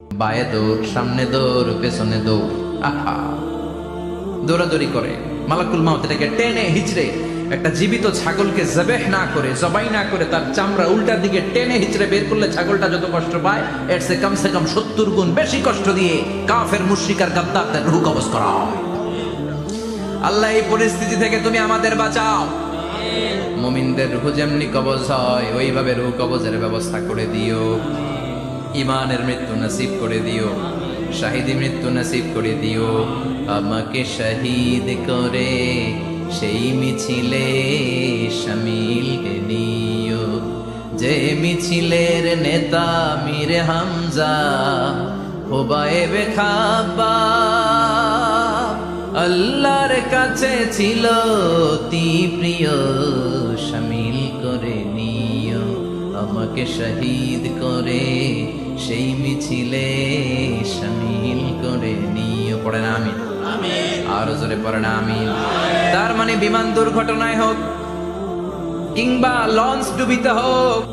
বায়ে দৌড়, সামনে দৌড়, পেছনে দৌড়। আহা। দৌড়াদৌড়ি করে। মালাকুল মাউত এটাকে টেনে হিচড়ে একটা জীবিত ছাগলকে জবেহ না করে, জবাই না করে তার চামড়া উল্টার দিকে টেনে হিচড়ে বের করলে ছাগলটা যত কষ্ট পায়, এর সে কমসে কম সত্তর গুণ বেশি কষ্ট দিয়ে কাফের, মুশ্রিকার, গাদ্দারদের রুহ কবজ করা আল্লাহ, এই পরিস্থিতি থেকে তুমি আমাদের বাঁচাও। মুমিনদের রুহ যেমনি কবজ হয়, ওইভাবে রুহ কবজের ব্যবস্থা করে দিও। ইমানের মৃত্যু নসিব করে দিও। শাহিদি মৃত্যু নসিব করে দিও। আমাকে শহীদ করে, সেই মিছিলে শামিল নিও। যে মিছিলের নেতা মীর হামজা হোবায়ে আল্লাহর কাছে ছিল অতি প্রিয় শামিল করে নিও। আমাকে শহীদ করে সেই মিছিলে শামিল করে নিয়ে পড়ে না আমি আরও জোরে পড়ে না আমি তার মানে বিমান দুর্ঘটনায় হোক কিংবা লঞ্চ ডুবিতে হোক